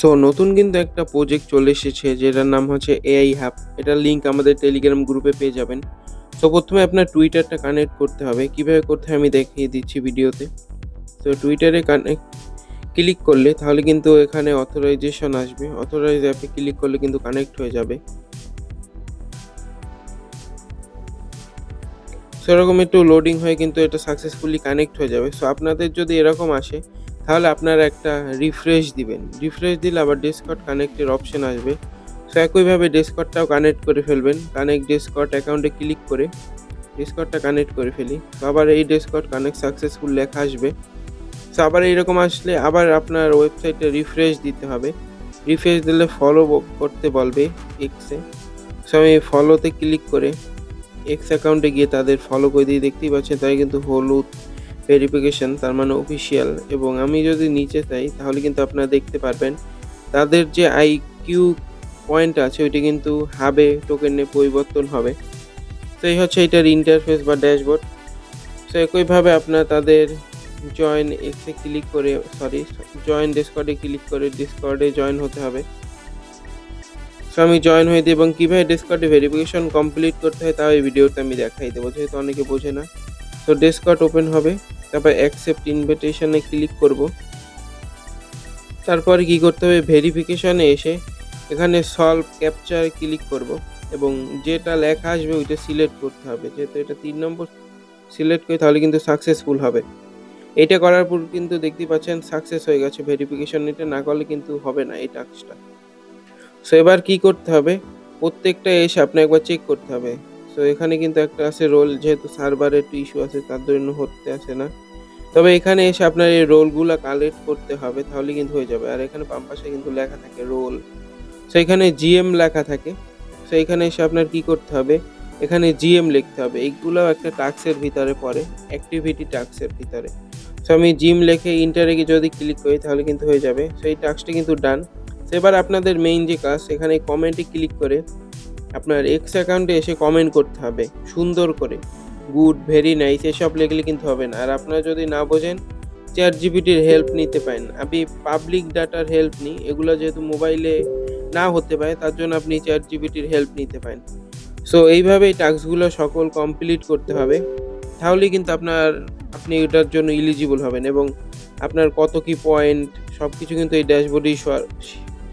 So নতুন কিন্তু একটা প্রজেক্ট চলে এসেছে, যেটার নাম হচ্ছে এআই হ্যাপ এটার লিঙ্ক আমাদের টেলিগ্রাম গ্রুপে পেয়ে যাবেন। সো প্রথমে আপনার টুইটারটা কানেক্ট করতে হবে। কীভাবে করতে হয় আমি দেখিয়ে দিচ্ছি ভিডিওতে। তো টুইটারে কানেক্ট ক্লিক করলে তাহলে কিন্তু এখানে অথরাইজেশন আসবে। অথরাইজ অ্যাপে ক্লিক করলে কিন্তু কানেক্ট হয়ে যাবে। সেরকম একটু লোডিং হয়ে কিন্তু এটা সাকসেসফুলি কানেক্ট হয়ে যাবে। সো আপনাদের যদি এরকম আসে তাহলে আপনারা একটা রিফ্রেশ দিবেন। রিফ্রেশ দিলে আবার ডিসকট কানেক্টের অপশন আসবে। সো একইভাবে ডিসকটটাও কানেক্ট করে ফেলবেন। কানেক্ট ডিসকট অ্যাকাউন্টে ক্লিক করে ডিসকটটা কানেক্ট করে ফেলি। তো আবার এই ডিসকট কানেক্ট সাকসেসফুল লেখা আসবে। সো আবার এইরকম আসলে আবার আপনার ওয়েবসাইটে রিফ্রেশ দিতে হবে। রিফ্রেশ দিলে ফলো করতে বলবে এক্সে সো আমি ফলোতে ক্লিক করে এক্স অ্যাকাউন্টে গিয়ে তাদের ফলো করে দিয়ে দেখতেই পাচ্ছেন তাই কিন্তু হলুদ ভেরিফিকেশন তার মানে অফিসিয়াল এবং আমি যদি নিচে চাই তাহলে কিন্তু আপনারা দেখতে পারবেন, তাদের যে আই কিউ পয়েন্ট আছে, ওইটি কিন্তু হাবে টোকেনে পরিবর্তন হবে। তো এই হচ্ছে এটার ইন্টারফেস বা ড্যাশবোর্ড তো একইভাবে আপনার তাদের জয়েন এক্সে ক্লিক করে সরি জয়েন ডিসকর্ডে ক্লিক করে ডিসকর্ডে জয়েন হতে হবে। সো আমি জয়েন হয়ে দিই এবং কীভাবে ডিসকর্ডে ভেরিফিকেশন কমপ্লিট করতে হয়, তাও এই ভিডিওতে আমি দেখাই দেবো, যেহেতু অনেকে বোঝে না। তো ডিসকর্ড ওপেন হবে। তারপর অ্যাকসেপ্ট ইনভিটেশনে ক্লিক করব। তারপর কি করতে হবে? ভেরিফিকেশনে এসে এখানে সলভ ক্যাপচার ক্লিক করব এবং যেটা লেখা আসবে ওইটা সিলেক্ট করতে হবে। যেহেতু এটা তিন নম্বর সিলেক্ট করে তাহলে কিন্তু সাকসেসফুল হবে। এটা করার পর কিন্তু দেখতে পাচ্ছেন সাকসেস হয়ে গেছে। ভেরিফিকেশন এটা না করলে কিন্তু হবে না এই টাস্কটা সো এবার কি করতে হবে? প্রত্যেকটা এসে আপনি একবার চেক করতে হবে। সো এখানে কিন্তু একটা আছে রোল যেহেতু সার্ভারের একটু ইস্যু আছে, তার জন্য হতে আসে না। তবে এখানে এসে আপনার এই রোলগুলো কালেক্ট করতে হবে, তাহলে কিন্তু হয়ে যাবে। আর এখানে বাম পাশে কিন্তু লেখা থাকে রোল সো এখানে জিএম লেখা থাকে। সো এখানে এসে আপনার কি করতে হবে? এখানে জিএম লিখতে হবে। এইগুলো একটা টাস্কের ভিতরে পড়ে অ্যাক্টিভিটি টাস্কের ভিতরে। সো আমি জিম লিখে ইন্টারে যদি ক্লিক করি, তাহলে কিন্তু হয়ে যাবে। সেই টাস্কটি কিন্তু ডান এবার আপনাদের মেইন যে কাজ, সেখানে কমেন্টে ক্লিক করে আপনার এক্স অ্যাকাউন্টে এসে কমেন্ট করতে হবে, সুন্দর করে। গুড ভেরি নাইস এসব লিখলে কিন্তু হবে না। আর আপনারা যদি না বোঝেন চ্যাট জিপিটির হেল্প নিতে পারেন। আপনি পাবলিক ডাটার হেল্প নিই, এগুলো যেহেতু মোবাইলে না হতে পারে, তার জন্য আপনি চ্যাট জিপিটির হেল্প নিতে পারেন। সো এইভাবেই টাস্কগুলো সকল কমপ্লিট করতে হবে। তাহলেই কিন্তু আপনার, আপনি এটার জন্য ইলিজিবল হবেন এবং আপনার কত কি পয়েন্ট সব কিছু কিন্তু এই ড্যাশবোর্ডেই